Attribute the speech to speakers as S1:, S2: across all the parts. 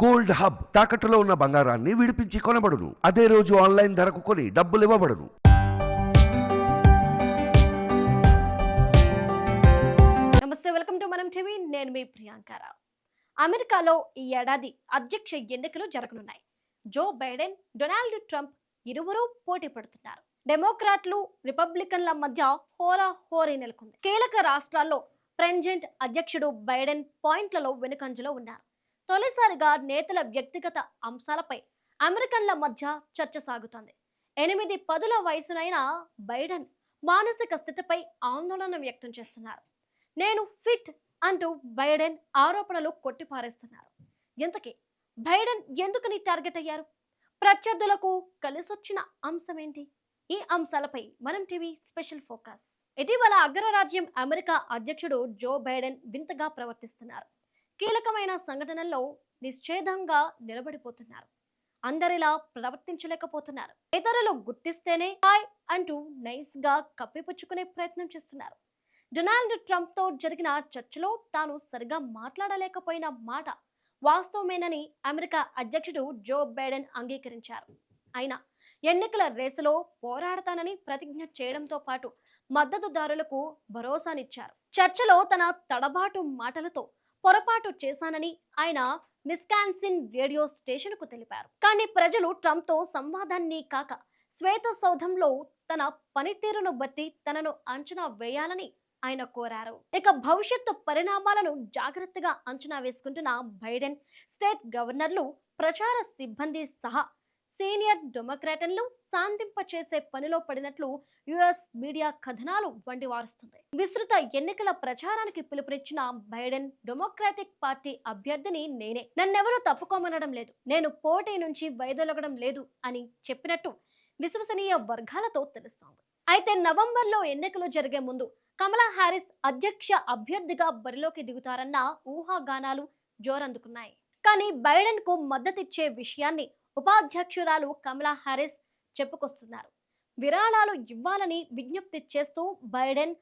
S1: Gold hub తాకట్టులో ఉన్న బంగారాన్ని విడిపించి కొనబడును. అదే రోజు ఆన్లైన్ ధరకు కొని డబ్బులు ఇవ్వబడును.
S2: నమస్తే వెల్కమ్ టు మనం టీవీ. నేను మీ ప్రియాంకారావు అమెరికాలో ఈ ఏడాది అధ్యక్ష ఎన్నికలు జరగనున్నాయి. జో బైడెన్ డొనాల్డ్ ట్రంప్ ఇరువురు పోటీ పడుతున్నారు. డెమోక్రాట్లు రిపబ్లికన్ల మధ్య హోరా హోరీ నెలకొంది. కీలక రాష్ట్రాల్లో ప్రెంజెంట్ అధ్యక్షుడు బైడెన్ పాయింట్లలో వెనుకంజలో ఉన్నారు. తొలిసారిగా నేతల వ్యక్తిగత అంశాలపై అమెరికన్ల మధ్య చర్చ సాగుతోంది. ఎనిమిది పదుల వయసునైన బైడెన్ మానసిక స్థితిపై ఆందోళన వ్యక్తం చేస్తున్నారు. నేను ఫిట్ అంటూ బైడెన్ ఆరోపణలు కొట్టిపారేస్తున్నారు. ఇంతకీ బైడెన్ ఎందుకని టార్గెట్ అయ్యారు? ప్రత్యర్థులకు కలిసొచ్చిన అంశం ఏంటి ఈ అంశాలపై మనం టీవీ స్పెషల్ ఫోకస్. ఇటీవల అగ్రరాజ్యం అమెరికా అధ్యక్షుడు జో బైడెన్ వింతగా ప్రవర్తిస్తున్నారు. కీలకమైన సంఘటనల్లో నిశ్చేదంగా నిలబడిపోతున్నారు. అందరిలా ప్రవర్తించలేకపోతున్నారు. ఇతరులు గుర్తిస్తేనే హాయ్ అంటూ నైస్గా కప్పిపుచ్చుకునే ప్రయత్నం చేస్తున్నారు. డొనాల్డ్ ట్రంప్తో జరిగిన చర్చలో తాను సరిగా మాట్లాడలేకపోయిన మాట వాస్తవమేనని అమెరికా అధ్యక్షుడు జో బైడెన్ అంగీకరించారు. అయినా ఎన్నికల రేసులో పోరాడతానని ప్రతిజ్ఞ చేయడంతో పాటు మద్దతుదారులకు భరోసానిచ్చారు. చర్చలో తన తడబాటు మాటలతో పొరపాటు చేశానని ఆయన మిస్కాన్సిన్ రేడియో స్టేషన్కు తెలిపారు. కానీ ప్రజలు ట్రంప్తో సంవాదాన్ని కాక శ్వేత సౌధంలో తన పనితీరును బట్టి తనను అంచనా వేయాలని ఆయన కోరారు. ఇక భవిష్యత్తు పరిణామాలను జాగ్రత్తగా అంచనా వేసుకుంటున్న బైడెన్ స్టేట్ గవర్నర్లు ప్రచార సిబ్బంది సహా సీనియర్ డెమోక్రాటన్లు శాంతింప చేసే పనిలో పడినట్లు యుఎస్ మీడియా కథనాలు వండి వారుస్తుంది విస్తృత ఎన్నికల ప్రచారానికి పిలుపునిచ్చిన బైడెన్ డెమోక్రాటిక్ పార్టీ అభ్యర్థిని నేనే. నన్నెవరూ తప్పుకోమనడం లేదు. నేను పోటీ నుంచి వైదొలగడం లేదు అని చెప్పినట్టు విశ్వసనీయ వర్గాలతో తెలుస్తోంది. అయితే నవంబర్లో ఎన్నికలు జరిగే ముందు కమలా హారిస్ అధ్యక్ష అభ్యర్థిగా బరిలోకి దిగుతారన్న ఊహాగానాలు జోరందుకున్నాయి. కానీ బైడెన్కు మద్దతిచ్చే విషయాన్ని ఉపాధ్యక్షురాలు కమలా హారిస్ చెప్పుకొస్తున్నారు. విరాళాలు ఇవ్వాలని విజ్ఞప్తి చేస్తూ బైడెన్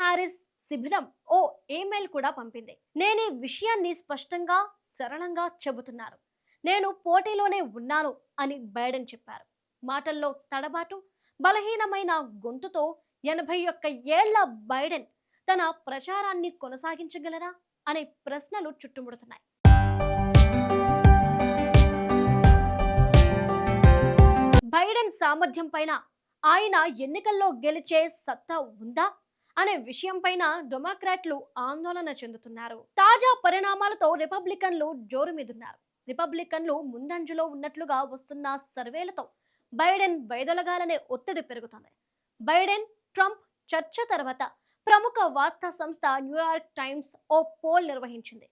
S2: హారిస్ శిబిరం ఓ ఈమెయిల్ కూడా పంపింది. నేను ఈ విషయాన్ని స్పష్టంగా సరళంగా చెబుతున్నారు. నేను పోటీలోనే ఉన్నాను అని బైడెన్ చెప్పారు. మాటల్లో తడబాటు బలహీనమైన గొంతుతో ఎనభై ఒక్క ఏళ్ళ బైడెన్ తన ప్రచారాన్ని కొనసాగించగలరా? అనే ప్రశ్నలు చుట్టుముడుతున్నాయి. బైడెన్ సామర్థ్యం పైన ఆయన ఎన్నికల్లో గెలిచే సత్తా ఉందా అనే విషయం పైన డెమోక్రాట్లు ఆందోళన చెందుతున్నారు. తాజా పరిణామాలతో రిపబ్లికన్లు జోరు మీదున్నారు. రిపబ్లికన్లు ముందంజలో ఉన్నట్లుగా వస్తున్న సర్వేలతో బైడెన్ వైదొలగాలనే ఒత్తిడి పెరుగుతోంది. బైడెన్ ట్రంప్ చర్చ తర్వాత ప్రముఖ వార్తా సంస్థ న్యూయార్క్ టైమ్స్ ఓ పోల్ నిర్వహించింది.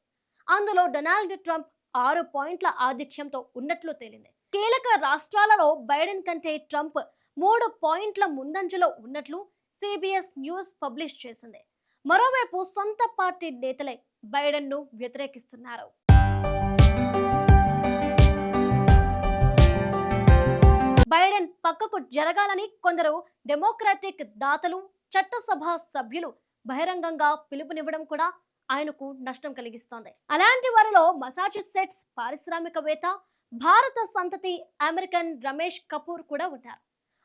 S2: అందులో డొనాల్డ్ ట్రంప్ ఆరు పాయింట్ల ఆధిక్యంతో ఉన్నట్లు తేలింది. కీలక రాష్ట్రాలలో బైడెన్ కంటే ట్రంప్ మూడు పాయింట్ల ముందంజలో ఉన్నట్లు సిబిఎస్ న్యూస్ పబ్లిష్ చేసింది. మరోవైపు సొంత పార్టీ నేతలే బైడెన్ను వ్యతిరేకిస్తున్నారు. బైడెన్ పక్కకు జరగాలని కొందరు డెమోక్రాటిక్ దాతలు చట్టసభ సభ్యులు బహిరంగంగా పిలుపునివ్వడం కూడా ఆయనకు నష్టం కలిగిస్తోంది. అలాంటి వారిలో మసాచుసెట్స్ పారిశ్రామికవేత్త భారత సంతతి అమెరికన్ రమేష్ కపూర్ కూడా ఉన్నారు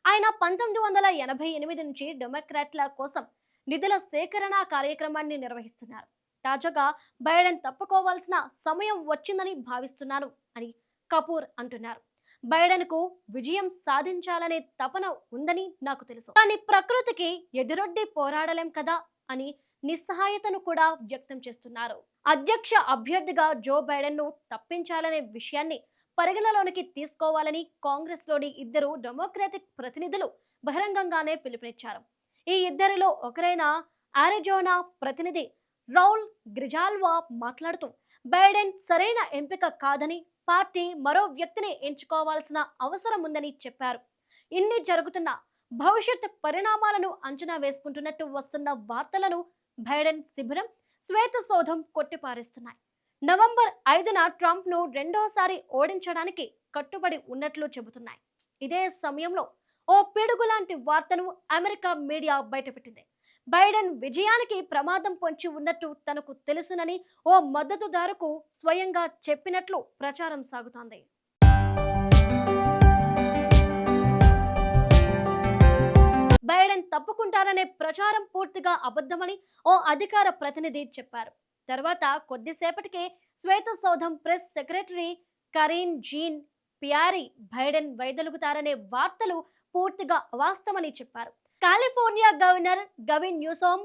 S2: ఆయన పంతొమ్మిది వందల ఎనభై ఎనిమిది నుంచి డెమోక్రాట్ల కోసం నిధుల సేకరణ కార్యక్రమాన్ని నిర్వహిస్తున్నారు. తాజాగా బైడెన్ తప్పుకోవాల్సిన సమయం వచ్చిందని భావిస్తున్నాను అని కపూర్ అంటున్నారు. బైడెన్కు విజయం సాధించాలనే తపన ఉందని నాకు తెలుసు. కానీ ప్రకృతికి ఎదురొడ్డి పోరాడలేం కదా అని నిస్సహాయతను కూడా వ్యక్తం చేస్తున్నారు. అధ్యక్ష అభ్యర్థిగా జో బైడెన్ను తప్పించాలనే విషయాన్ని పరిగణలోనికి తీసుకోవాలని కాంగ్రెస్లోని ఇద్దరు డెమోక్రాటిక్ ప్రతినిధులు బహిరంగంగానే పిలుపునిచ్చారు. ఈ ఇద్దరిలో ఒకరైన ఆరిజోనా ప్రతినిధి రౌల్ గ్రిజాల్వా మాట్లాడుతూ బైడెన్ సరైన ఎంపిక కాదని పార్టీ మరో వ్యక్తిని ఎంచుకోవాల్సిన అవసరం ఉందని చెప్పారు. ఇన్ని జరుగుతున్న భవిష్యత్ పరిణామాలను అంచనా వేసుకుంటున్నట్టు వస్తున్న వార్తలను బైడెన్ శిబిరం శ్వేత సౌధం కొట్టిపారేస్తున్నాయి. నవంబర్ ఐదున ట్రంప్ను రెండోసారి ఓడించడానికి కట్టుబడి ఉన్నట్లు చెబుతున్నాయి. ఇదే సమయంలో ఓ పిడుగు లాంటి వార్తను అమెరికా మీడియా బయటపెట్టింది. బైడెన్ విజయానికి ప్రమాదం పొంచి ఉన్నట్టు తనకు తెలుసునని ఓ మద్దతుదారుకు స్వయంగా చెప్పినట్లు ప్రచారం సాగుతోంది. బైడెన్ తప్పుకుంటారనే ప్రచారం పూర్తిగా అబద్ధమని ఓ అధికార ప్రతినిధి చెప్పారు. తర్వాత కొద్దిసేపటికే శ్వేత సౌధం press secretary Karine Jean Pierre Biden వైదొలుగుతారనే వార్తలు పూర్తిగా అవాస్తవమని చెప్పారు. California governor Gavin Newsom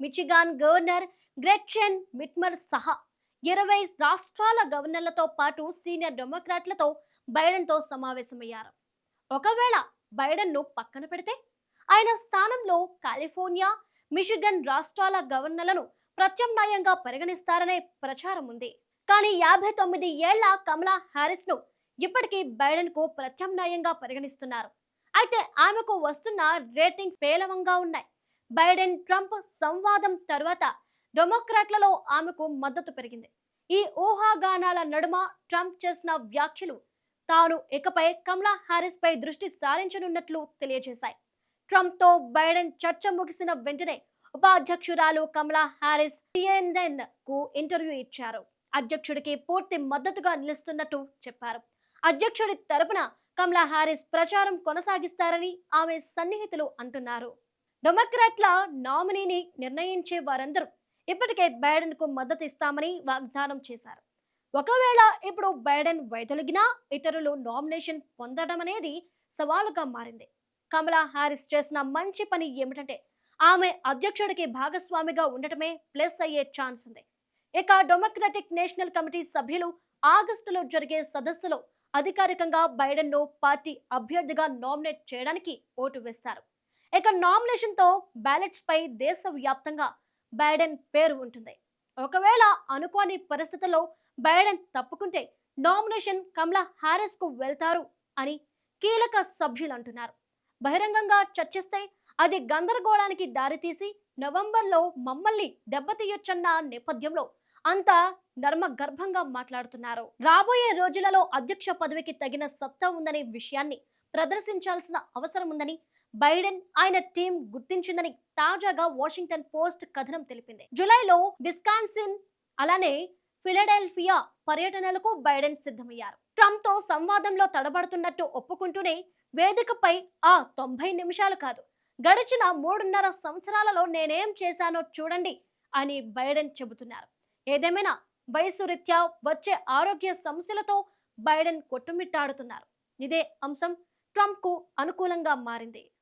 S2: Michigan governor Gretchen Whitmer సహా ఇరవై రాష్ట్రాల గవర్నర్లతో పాటు సీనియర్ డెమోక్రాట్లతో బైడెన్తో సమావేశమయ్యారు. ఒకవేళ బైడెన్ను పక్కన పెడితే ఆయన స్థానంలో కాలిఫోర్నియా మిషిగన్ రాష్ట్రాల గవర్నర్లను ప్రత్యామ్నాయంగా పరిగణిస్తారనే ప్రచారం ఉంది. కానీ యాభై తొమ్మిది ఏళ్ళ కమలా హ్యారిస్ను ఇప్పటికీ బైడెన్కు ప్రత్యామ్నాయంగా పరిగణిస్తున్నారు. అయితే ఆమెకు వస్తున్న రేటింగ్స్ పేలవంగా ఉన్నాయి. బైడెన్ ట్రంప్ సంవాదం తర్వాత డెమోక్రాట్లలో ఆమెకు మద్దతు పెరిగింది. ఈ ఊహాగానాల నడుమ ట్రంప్ చేసిన వ్యాఖ్యలు తాను ఇకపై కమలా హారిస్ పై దృష్టి సారించనున్నట్లు తెలియజేశాయి. ట్రంప్తో బైడెన్ చర్చ ముగిసిన వెంటనే ఉపాధ్యక్షురాలు కమలా హారిస్ సిఎన్ఎన్కు ఇంటర్వ్యూ ఇచ్చారు. అధ్యక్షుడికి పూర్తి మద్దతుగా నిలుస్తున్నట్టు చెప్పారు. అధ్యక్షుడి తరపున కమలా హారిస్ ప్రచారం కొనసాగిస్తారని ఆమె సన్నిహితులు అంటున్నారు. డెమోక్రాట్ల నామినీని నిర్ణయించే వారందరూ ఇప్పటికే బైడెన్కు మద్దతు ఇస్తామని వాగ్దానం చేశారు. ఒకవేళ ఇప్పుడు బైడెన్ వైదొలిగినా ఇతరులు నామినేషన్ పొందడం అనేది సవాలుగా మారింది. కమలా హారిస్ చేసిన మంచి పని ఏమిటంటే ఆమె అధ్యక్షుడికి భాగస్వామిగా ఉండటమే ప్లస్ అయ్యే ఛాన్స్ ఉంది. ఇక డెమోక్రటిక్ నేషనల్ కమిటీ సభ్యులు ఆగస్టులో జరిగే సదస్సులో అధికారికంగా బైడెన్ను పార్టీ అభ్యర్థిగా నామినేట్ చేయడానికి ఓటు వేస్తారు. ఇక నామినేషన్తో బ్యాలెట్స్పై బ్యాలెట్స్ పై దేశవ్యాప్తంగా బైడెన్ పేరు ఉంటుంది. ఒకవేళ అనుకోని పరిస్థితుల్లో బైడెన్ తప్పుకుంటే నామినేషన్ కమలా హారిస్కు వెళ్తారు అని కీలక సభ్యులు అంటున్నారు. బహిరంగంగా చర్చిస్తే అది గందరగోళానికి దారితీసి నవంబర్లో మమ్మల్ని దెబ్బతీయొచ్చన్న నేపథ్యంలో అంతా నర్మ గర్భంగా మాట్లాడుతున్నారు. రాబోయే రోజులలో అధ్యక్ష పదవికి తగిన సత్తా ఉందనే విషయాన్ని ప్రదర్శించాల్సిన అవసరం ఉందని బైడెన్ ఆయన టీం గుర్తించిందని తాజాగా వాషింగ్టన్ పోస్ట్ కథనం తెలిపింది. జూలైలో విస్కాన్సిన్ అలానే ఫిలడెల్ఫియా పర్యటనలకు బైడెన్ సిద్ధమయ్యారు. ట్రంప్తో సంవాదంలో తడబడుతున్నట్టు ఒప్పుకుంటూనే వేదికపై ఆ తొంభై నిమిషాలు కాదు గడిచిన మూడున్నర సంవత్సరాలలో నేనేం చేశానో చూడండి అని బైడెన్ చెబుతున్నారు. ఏదేమైనా వయసు రీత్యా వచ్చే ఆరోగ్య సమస్యలతో బైడెన్ కొట్టుమిట్టాడుతున్నారు. ఇదే అంశం ట్రంప్కు అనుకూలంగా మారింది.